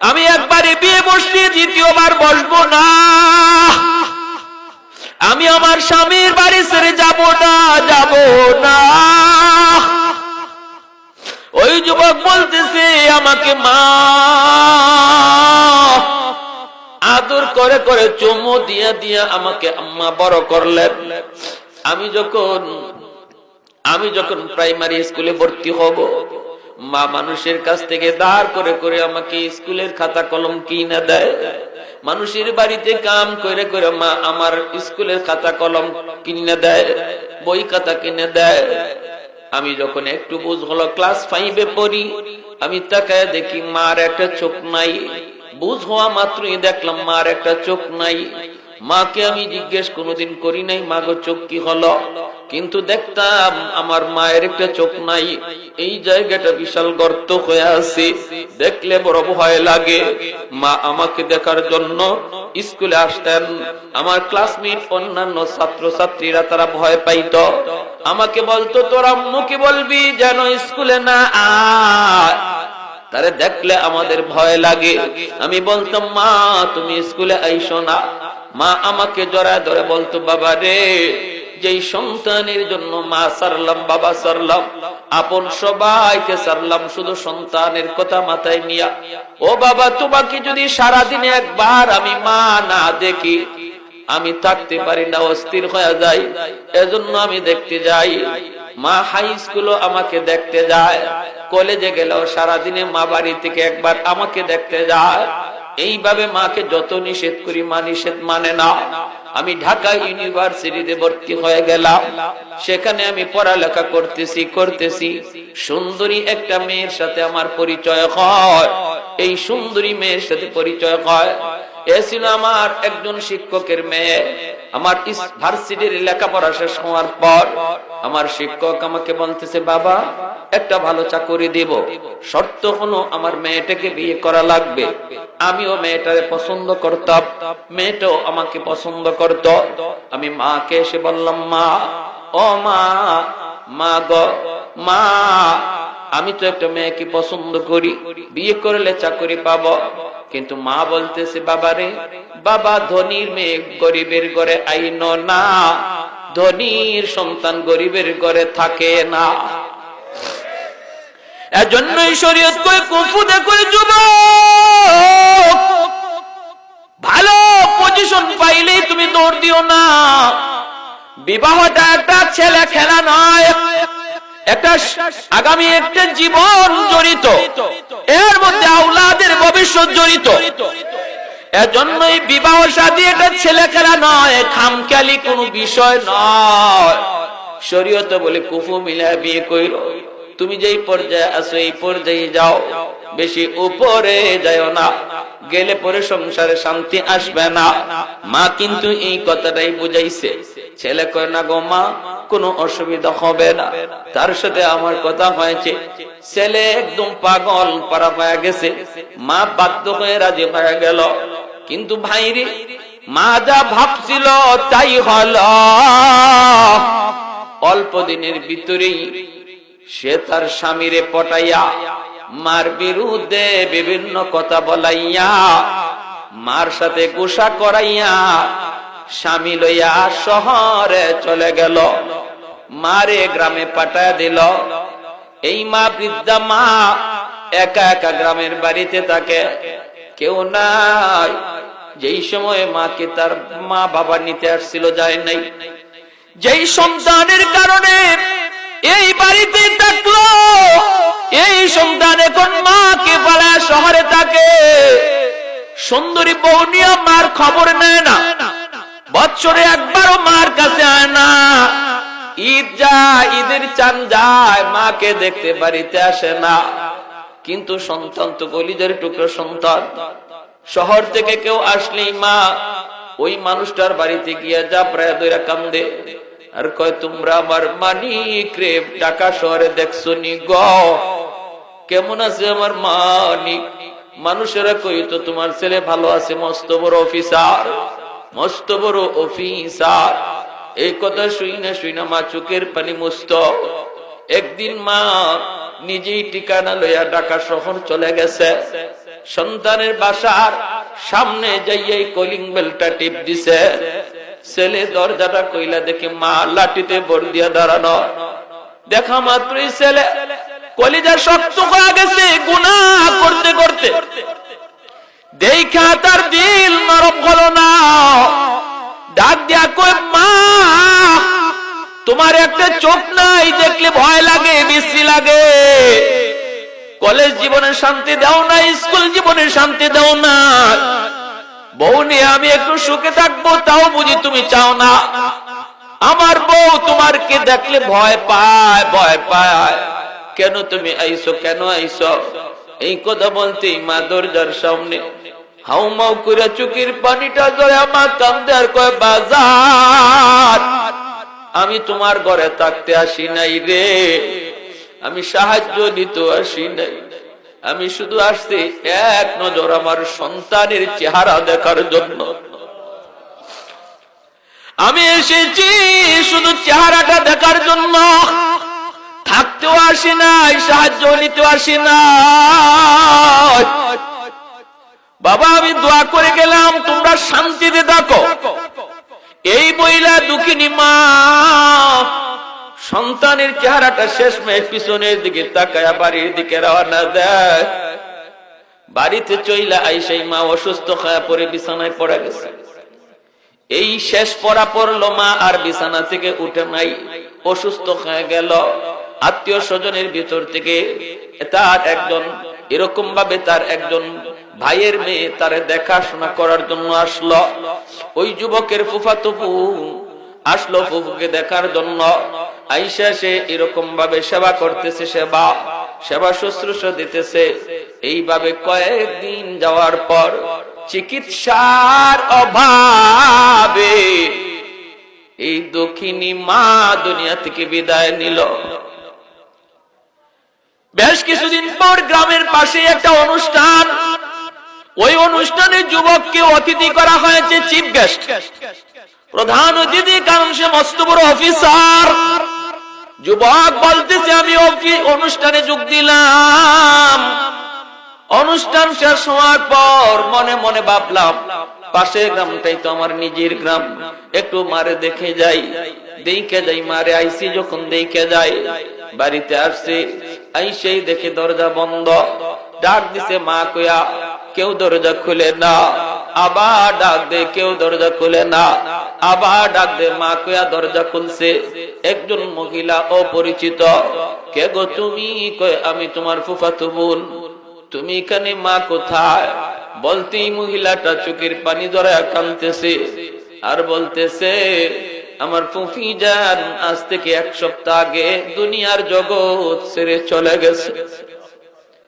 আমি একবারে বিয়ে বসছি, দ্বিতীয়বার বসবো না। আমি আমার স্বামীর বাড়ি ছেড়ে যাব না যাব না। ওই যুবক বলতেছে, আমাকে মা আদর করে করে চুমু দিয়া দিয়া আমাকে আম্মা বড় করলেন। আমি যখন আমি যখন প্রাইমারি স্কুলে ভর্তি হব মা মানুষের কাছ থেকে দাঁড় করে করে আমাকে স্কুলের খাতা কলম কিনে দেয়। মানুষের বাড়িতে কাম করে করে মা আমার স্কুলের খাতা কলম কিনে দেয়, বই খাতা কিনে দেয়। আমি যখন একটু বুঝ হলো ক্লাস ফাইভে পড়ি, আমি তাকায় দেখি মার একটা চোখ নাই। বুঝ হওয়া মাত্রই দেখলাম মার একটা চোখ নাই। মাকে আমি জিজ্ঞেস কোনোদিন করি নাই মা গো চোখ কি হলো? কিন্তু দেখতাম আমার মায়ের একটা চোখ নাই। এই জায়গাটা বিশাল গর্ত হয়ে আছে। দেখলে বড় ভয় লাগে। মা আমাকে দেখার জন্য স্কুলে আসতেন। আমার ক্লাসমেট, অন্যান্য ছাত্র ছাত্রীরা তারা ভয় পাইত। আমাকে বলতো, তোর আম্মুকে বলবি যেন স্কুলে না আয়। তারে দেখলে আমাদের ভয় লাগে। আমি বলতাম, মা, তুমি স্কুলে আইসো না। মা আমাকে জড়ায় ধরে বলতো, বাবা রে, যেই সন্তানের জন্য মা সারলাম, বাবা সারলাম, আপন সবাইকে সারলাম, শুধু সন্তানের কথা মাথায় নিয়া। ও বাবা, তোমাকে যদি সারাদিনে একবার আমি মা না দেখি, আমি থাকতে পারি না, অস্থির হয়ে যাই। এজন্য আমি দেখতে যাই। মা হাই স্কুলও আমাকে দেখতে যায়। কলেজে গেলেও সারাদিনে মা বাড়ি থেকে একবার আমাকে দেখতে যায়। এইভাবে মাকে যত নিষেধ করি, মা নিষেধ মানে না। আমি ঢাকা ইউনিভার্সিটিতে ভর্তি হয়ে গেলাম। সেখানে আমি পড়ালেখা করতেছি করতেছি। সুন্দরী একটা মেয়ের সাথে আমার পরিচয় হয়। এই সুন্দরী মেয়ের সাথে পরিচয় হয়। এ ছিল আমার একজন শিক্ষকের মেয়ে। আমার ভার্সিটির লেখাপড়া শেষ হওয়ার পর আমার শিক্ষক আমাকে বলতেছে, বাবা, একটা ভালো চাকরি দেব। শর্ত হলো আমার মেয়েটাকে বিয়ে করা লাগবে। আমিও মেয়েটারে পছন্দ করতাম। মেয়েটাও আমাকে পছন্দ করত। আমি মাকে এসে বললাম, মা, ও মা মা গ, মা আমি তো একটা মেয়েকে পছন্দ করি, বিয়ে করলে চাকরি পাবো। কিন্তু মা বলতেছে, বাবারে, বাবা ধনির মেয়ে গরিবের ঘরে আইন না, ধনির সন্তান গরিবের ঘরে থাকে না। বিবাহটা একটা ছেলে খেলা নয় আগামী একটা জীবন জড়িত। এর মধ্যে আউলাদের ভবিষ্যৎ জড়িত। এজন্যই বিবাহ সাদী এটা ছেলে খেলা নয়, খামখেয়ালি বিষয় নয়। শরীয়ত বলে, কুফু মিলায় বিয়ে কইল তুমি যেই পর্যায়ে আছো, এই পর্যায়ে যাও। বেশি উপরে যাও না। গেলে পরে সংসারে শান্তি আসবে না। মা কিন্তু এই কথাটাই বুঝাইছে। ছেলে কয়, না গো মা কোনো অসুবিধা হবে না। তার সাথে আমার কথা হয়েছে, ছেলে একদম পাগল পারা হয়ে গেছে। মা বাধ্য হয়ে রাজি হয়ে গেল। কিন্তু ভাইরে, মা যা ভাবছিল তাই হল। অল্প দিনের ভিতরেই সে তার স্বামীরে পটাইয়া, মার বিরুদ্ধে বিভিন্ন কথা বলাইয়া, মার সাথে গোসা করাইয়া, স্বামী লইয়া শহরে চলে গেল। মারে গ্রামে পাঠায় দিল। এই মা বৃদ্ধা মা একা একা গ্রামের বাড়িতে থাকে। কেউ নাই। যেই সময় মাকে তার মা বাবা নিতে আসছিল, যায় নাই। যেই সন্তানের কারণে এই বাড়িতে থাকল, এই সন্তান এখন মাকে পালা শহরে থাকে। সুন্দরী বৌনিয়া মার খবর নেয় না। বছরে একবারও মার কাছে আয় না। ঈদ ঈদের চান যায়, মাকে দেখতে বাড়িতে আসে না। কিন্তু সন্তান তো গলিদের টুকরো সন্তান। শহর থেকে কেউ আসলেই মা, ওই মানুষটার বাড়িতে যা প্রায় কান্দে আর কয়, তোমরা আমার শহরে দেখছ নি গ। কেমন আছে আমার মানিক? মানুষেরা কই, তো তোমার ছেলে ভালো আছে, মস্ত বড় অফিসার মস্ত বড় অফিসার এই কথা শুই না শুই না মা চোখের পানি মুস্ত একদিন মা নিজেই ঠিকানা লইয়া ঢাকা শহর চলে গেছে। সন্তানের বাসার সামনে যাইয়াই কলিং বেলটা টিপ দিছে। ছেলে দরজাটা কইলা দেখে মা লাঠিতে বর দিয়া দাঁড়ানো। দেখা মাত্রই ছেলে কলিজা শক্ত হয়ে গেছে, গুনাহ করতে করতে। দেখা তার দিল নরম হলো না। ডাক দিয়া কই মা, তোমার একটা চোখ নাই, দেখলে ভয় লাগে, বিশ্রী লাগে। কলেজ জীবনে শান্তি দাও না, স্কুল জীবনে শান্তি দাও না। বউ নিয়ে আমি একটু সুখে থাকব, তাও বুঝি তুমি চাও না। আমার বউ তোমার কে দেখলে ভয় পায় ভয় পায়। কেন তুমি আইসো, কেন আইসো? এই কথা বলতে মা দরজার সামনে হাউ মাউ করে চুকির পানিটা জলে আমার কান্দে আর কয়, বাজার, আমি তোমার ঘরে থাকতে আসি নাই রে। আমি সাহায্য নিতে আসি নাই। আমি শুধু আসছি এক নজর আমার সন্তানের চেহারা দেখার জন্য। আমি এসেছি শুধু চেহারাটা দেখার জন্য। থাকতেও আসি নাই, সাহায্য নিতে আসি না বাবা, আমি দোয়া করে গেলাম, তোমরা শান্তিতে থাকো। এই বইলা দুঃখিনী মা, সন্তানের চেহারাটা শেষ মেয়ে পিছনের দিকে তাকায়া বাড়ির দিকে রওনা দেয়। বাড়িতে চইলা আইসাই মা অসুস্থ খায়া পরে বিছানায় পড়া গেছে। এই শেষ পড়া পড়ল মা, আর বিছানা থেকে উঠে নাই। অসুস্থ হয়ে গেল। আত্মীয় স্বজনের ভিতর থেকে তার একজন এরকম ভাবে তার একজন ভাইয়ের মেয়ে তারে দেখাশোনা করার জন্য আসলো। ওই যুবকের ফুফা তপু আসলো ফুফুকে দেখার জন্য। আইসা সে এরকম ভাবে সেবা করতেছে, সেবা সেবা শুশ্রূষা দিতেছে। এইভাবে কয়েকদিন যাওয়ার পর চিকিৎসার অভাবে এই দক্ষিণী মা দুনিয়া থেকে বিদায় নিল। বেশ কিছুদিন পর গ্রামের পাশে একটা অনুষ্ঠান ওই অনুষ্ঠানে যুবককে অতিথি করা হয়েছে চিফ গেস্ট। প্রধান অতিথি কারণ সে মস্ত বড় অফিসার। যুবক বলতেছে, আমি অনুষ্ঠানে যোগ দিলাম। অনুষ্ঠান শেষ হওয়ার পর মনে মনে ভাবলাম পাশের গ্রামটাই তো আমার নিজের গ্রাম। একটু মারে দেখে যাই। দেখে যাই, মারে আইসি যখন দেখে যাই। বাড়িতে আসছে, আইসেই দেখে দরজা বন্ধ। ডাক দিছে, মা কয়া কেউ দরজা খুলে না, আবার ডাক দে, কেউ দরজা খুলে না, আবার ডাক দে, মা কয়া দরজা খুলছে। একজন মহিলা অপরিচিত, কে গো তুমি? আমি তোমার ফুফাতো বোন। তুমি এখানে মা কোথায়? বলতেই মহিলাটা চোখের পানি ধরায় কানতেছে আর বলতেছে, আমার ফুফি যান আজ থেকে এক সপ্তাহ আগে দুনিয়ার জগৎ ছেড়ে চলে গেছে।